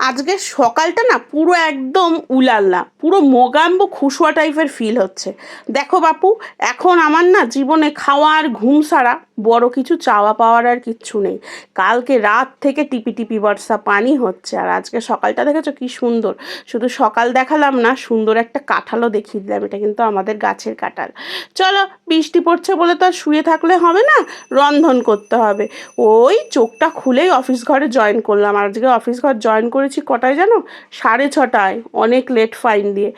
আজকে সকালটা না পুরো একদম উলাল্লা, পুরো মোগাম্ব খুশুয়া টাইপের ফিল হচ্ছে। দেখো বাপু, এখন আমার না জীবনে খাওয়া আর ঘুম ছাড়া বড় কিছু চাওয়া পাওয়ার আর কিচ্ছু নেই। কালকে রাত থেকে টিপি টিপি বর্ষা পানি হচ্ছে, আর আজকে সকালটা দেখেছ কি সুন্দর। শুধু সকাল দেখালাম না, সুন্দর একটা কাঁঠালও দেখিয়ে দিলাম, এটা কিন্তু আমাদের গাছের কাঁঠাল। চলো, বৃষ্টি পড়ছে বলে তো আর শুয়ে থাকলে হবে না, রন্ধন করতে হবে। ওই চোখটা খুলেই অফিস ঘরে জয়েন করলাম, আর আজকে অফিস ঘর জয়েন করেছি কটায় জানো? সাড়ে ছটায় অনেক লেট ফাইন দিয়ে।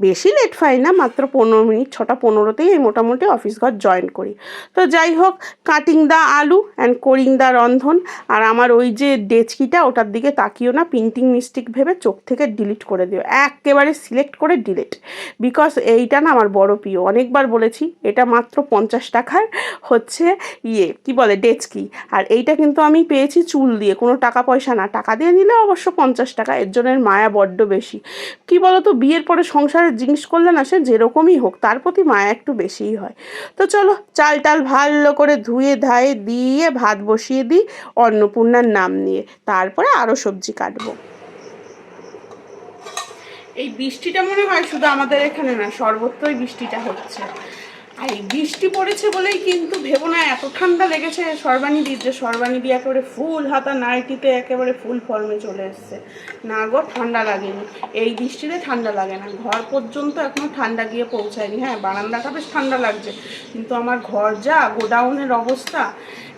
বেশি লেট ফাইন না, মাত্র পনেরো মিনিট, ছটা পনেরোতেই আমি মোটামুটি অফিস ঘর জয়েন করি। তো যাই হোক কাটিং দা আলু অ্যান্ড করিং দা রন্ধন, আর আমার ওই যে ডেচকিটা ওটার দিকে তাকিও না প্রিন্টিং মিস্টেক ভেবে চোখ থেকে ডিলিট করে দিও। একেবারে সিলেক্ট করে ডিলিট বিকজ এইটা না আমার বড় প্রিয়। অনেকবার বলেছি, এটা মাত্র পঞ্চাশ টাকার হচ্ছে ইয়ে কি বলে, ডেচকি। আর এইটা কিন্তু আমি পেয়েছি চুল দিয়ে, কোনো টাকা পয়সা না। টাকা দিয়ে নিলে অবশ্য পঞ্চাশ টাকা, এর জন্য মায়া বড্ড বেশি। কি বলতো, বিয়ের পরে সংসারের জিনিস করলে না সে যেরকমই হোক, তার প্রতি মায়া একটু বেশিই হয়। তো চলো চাল টাল ভালো করে ধুয়ে ধায়ে দিয়ে ভাত বসিয়ে দিই অন্নপূর্ণার নাম নিয়ে। তারপরে আরও সবজি কাটবো। এই বৃষ্টিটা মনে হয় শুধু আমাদের এখানে না, সর্বত্রই বৃষ্টিটা হচ্ছে। আর এই বৃষ্টি পড়েছে বলেই কিন্তু ভেবো না, এত ঠান্ডা লেগেছে। সর্বাণীদির যে সর্বাণীদি একেবারে ফুল হাতা নাইটিতে একেবারে ফুল ফর্মে চলে এসছে। না গো, ঠান্ডা লাগেনি। এই বৃষ্টিতে ঠান্ডা লাগে না। ঘর পর্যন্ত এখনও ঠান্ডা গিয়ে পৌঁছায়নি। হ্যাঁ বারান্দাটা বেশ ঠান্ডা লাগছে। কিন্তু আমার ঘর যা, গোডাউনের অবস্থা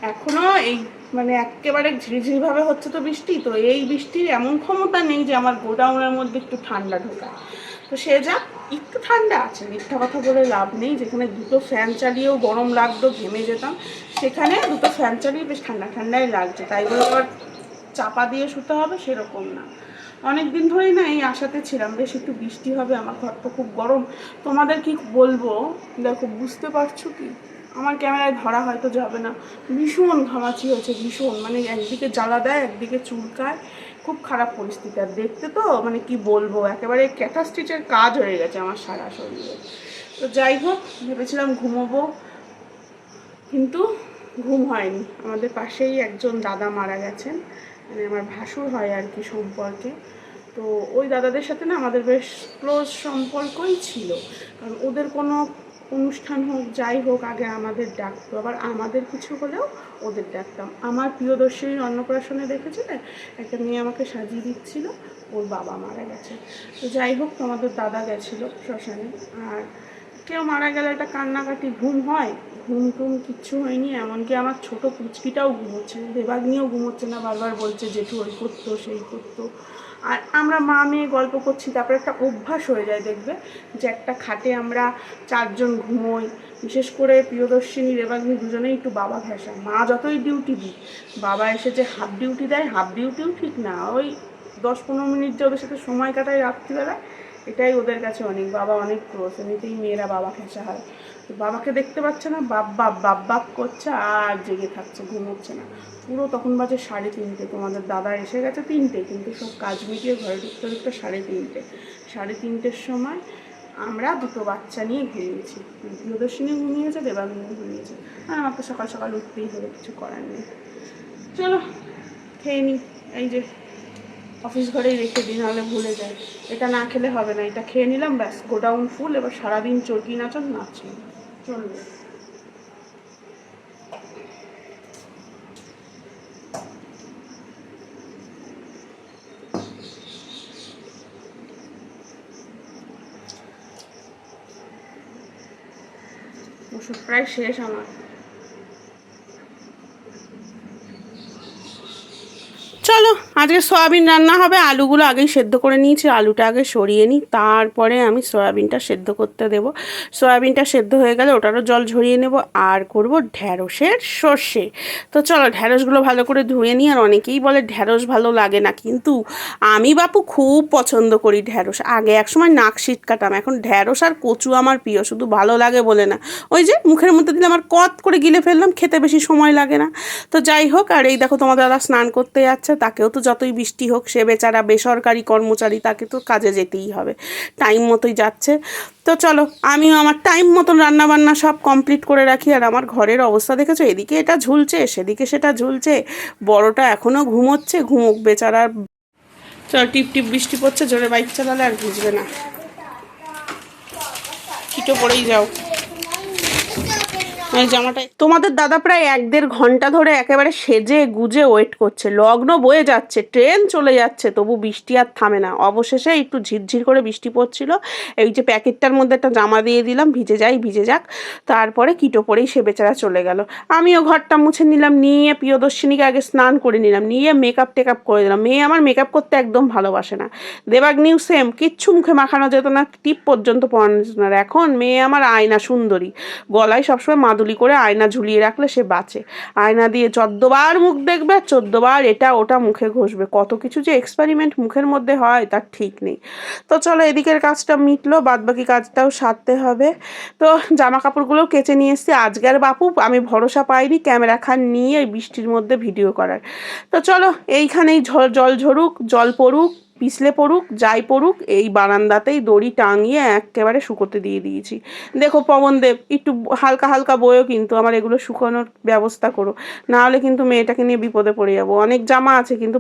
এখনও এই মানে একেবারে ঝিরিঝিরিভাবে হচ্ছে তো বৃষ্টি। তো এই বৃষ্টির এমন ক্ষমতা নেই যে আমার গোডাউনের মধ্যে একটু ঠান্ডা ঢোকায়। তো সে যাক একটু ঠান্ডা আছে, মিথ্যা কথা বলে লাভ নেই। যেখানে দুটো ফ্যান চালিয়েও গরম লাগতো, ঘেমে যেতাম, সেখানে দুটো ফ্যান চালিয়ে বেশ ঠান্ডা ঠান্ডাই লাগছে। তাই বলে আবার চাপা দিয়ে শুতে হবে, সেরকম না। অনেক দিন ধরেই না এই আশাতে ছিলাম, বেশ একটু বৃষ্টি হবে, আমার ঘর তো খুব গরম। তোমাদের কি বলব? দেখো, বুঝতে পারছ কি? আমার ক্যামেরায় ধরা হয়তো যাবে না। ভীষণ ঘামাচি হয়েছে, ভীষণ। মানে একদিকে জ্বালা দেয়, একদিকে চুলকায়। খুব খারাপ পরিস্থিতি। আর দেখতে তো মানে কি বলব, একেবারে ক্যাটা স্টিচের কাজ হয়ে গেছে আমার সারা শরীরে। তো যাই হোক, ভেবেছিলাম ঘুমোবো, কিন্তু ঘুম হয়নি। আমাদের পাশেই একজন দাদা মারা গেছেন মানে আমার ভাসুর হয় আর কি সম্পর্কে। তো ওই দাদাদের সাথে না আমাদের বেশ ক্লোজ সম্পর্কই ছিল। কারণ ওদের কোনো অনুষ্ঠান হোক, যাই হোক, আগে আমাদের ডাকতো। আবার আমাদের কিছু হলেও ওদের ডাকতাম। আমার প্রিয়দর্শিনীর অন্নপ্রাশনে দেখেছিলে? একটা মেয়ে আমাকে সাজিয়ে দিচ্ছিল, ওর বাবা মারা গেছে। তো যাই হোক, তোমাদের দাদা গেছিল শ্মশানে। আর কেউ মারা গেলে একটা কান্নাকাটি ঘুম হয়? ঘুম টুম কিচ্ছু হয়নি, এমনকি আমার ছোট পুচকিটাও ঘুমোচ্ছে। দেবাগ্নিও ঘুমোচ্ছে না, বারবার বলছে, জেঠু, ওই করতো, সেই করতো। আর আমরা মা মেয়ে গল্প করছি, তারপরে একটা অভ্যাস হয়ে যায় দেখবে যে একটা খাটে আমরা চারজন ঘুমোই। বিশেষ করে প্রিয়দর্শিনী রেবাগ্নি দুজনেই একটু বাবা ঘেঁষা মা যতই ডিউটি দিই বাবা এসে যে হাফ ডিউটি দেয় হাফ ডিউটিও ঠিক না। ওই দশ পনেরো মিনিট যে ওদের সাথে সময় কাটায় রাত্রিবেলা এটাই ওদের কাছে অনেক, বাবা অনেক ক্লোজ এমনিতেই মেয়েরা বাবা খেঁচা হয় তো বাবাকে দেখতে পাচ্ছে না, বাপ বাপ বাপ বাপ করছে আর জেগে থাকছে ঘুমোচ্ছে না। পুরো তখন বাজে সাড়ে তিনটে, তোমাদের দাদা এসে গেছে তিনটে, কিন্তু সব কাজ মিটিয়ে ঘরে ঢুকতে ঢুকতে সাড়ে তিনটে। সাড়ে তিনটের সময় আমরা দুটো বাচ্চা নিয়ে ঘুমিয়েছি। প্রিয়দর্শিনী ঘুমিয়েছে দেবাঙ্গিনী ঘুমিয়েছে। আর আমার তো সকাল সকাল উঠতেই হবে, কিছু করার নেই। চলো, খেয়ে নিই এই যে অফিস ঘরেই রেখে দিই, নাহলে ভুলে যাই। এটা না খেলে হবে না, এটা খেয়ে নিলাম, ব্যাস, গোডাউন ফুল, এবার সারাদিন চরকি নাচন, নাচি। চলবে। ওষুধ প্রায় শেষ আমার চলো আজকে সয়াবিন রান্না হবে, আলুগুলো আগেই সেদ্ধ করে নিয়েছি, আলুটা আগে সরিয়ে নিই, তারপরে আমি সয়াবিনটা সেদ্ধ করতে দেব। সয়াবিনটা সেদ্ধ হয়ে গেলে ওটারও জল ঝরিয়ে নেব আর করব ঢ্যাঁড়সের সর্ষে। তো চলো ঢ্যাঁড়সগুলো ভালো করে ধুয়ে নিই, আর অনেকেই বলে ঢ্যাঁড়স ভালো লাগে না, কিন্তু আমি বাপু খুব পছন্দ করি ঢ্যাঁড়স। আগে একসময় নাক শীত কাটাম, এখন ঢ্যাঁড়স আর কচু আমার প্রিয়, শুধু ভালো লাগে বলে না। ওই যে মুখের মধ্যে দিলে আমার কত করে গিলে ফেললাম, খেতে বেশি সময় লাগে না। তো যাই হোক, আর এই দেখো তোমার দাদা স্নান করতে যাচ্ছে, তাকেও তো যতই বৃষ্টি হোক, সে বেচারা বেসরকারি কর্মচারী, তাকে তো কাজে যেতেই হবে। টাইম মতোই যাচ্ছে। তো চলো, আমিও আমার টাইম মতন রান্নাবান্না সব কমপ্লিট করে রাখি। আর আমার ঘরের অবস্থা দেখেছ? এদিকে এটা ঝুলছে, সেদিকে সেটা ঝুলছে। বড়টা এখনও ঘুমোচ্ছে, ঘুমোক বেচারার চল, টিপ টিপ বৃষ্টি পড়ছে, জোরে বাইক চালালে আর ভিজবে না। কিটো পরেই যাও। আর জামাটাই। তোমাদের দাদা প্রায় এক দেড় ঘণ্টা ধরে একেবারে সেজে গুজে ওয়েট করছে। লগ্ন বয়ে যাচ্ছে ট্রেন চলে যাচ্ছে, তবু বৃষ্টি আর থামে না। অবশেষে একটু ঝিরঝির করে বৃষ্টি পড়ছিল। এই যে প্যাকেটটার মধ্যে একটা জামা দিয়ে দিলাম, ভিজে যাই, ভিজে যাক। তারপরে কিটো পরেই সে বেচারা চলে গেল। আমিও ঘরটা মুছে নিলাম, নিয়ে প্রিয়দর্শিনীকে আগে স্নান করে নিলাম, নিয়ে মেকআপ টেকআপ করে দিলাম। মেয়ে আমার মেকআপ করতে একদম ভালোবাসে না। দেবাগ্নিও সেম কিচ্ছু মুখে মাখানো যেত না, টিপ পর্যন্ত পরানো যেত না। এখন মেয়ে আমার আয়না সুন্দরী। গলায় সবসময় মাদুলি করে আয়না ঝুলিয়ে রাখলে সে বাঁচে। আয়না দিয়ে চোদ্দবার মুখ দেখবে, চোদ্দবার এটা ওটা মুখে ঘষবে। কত কিছু যে এক্সপেরিমেন্ট মুখের মধ্যে হয়, তার ঠিক নেই। তো চলো এদিকের কাজটা মিটলো, বাদবাকি কাজটাও সারতে হবে। তো জামা কাপড়গুলো কেচে নিয়ে এসেছি। আজকের বাপু, আমি ভরসা পাইনি ক্যামেরা খান নিয়ে বৃষ্টির মধ্যে ভিডিও করার। তো চলো এইখানেই জল ঝরুক, জল পড়ুক। পিছলে পড়ুক, যাই পড়ুক, এই বারান্দাতেই দড়ি টাঙিয়ে একেবারে শুকোতে দিয়ে দিয়েছি। দেখো পবনদেব, একটু হালকা হালকা বইও কিন্তু আমার এগুলো শুকানোর ব্যবস্থা করো। নাহলে কিন্তু মেয়েটাকে নিয়ে বিপদে পড়ে যাব। অনেক জামা আছে কিন্তু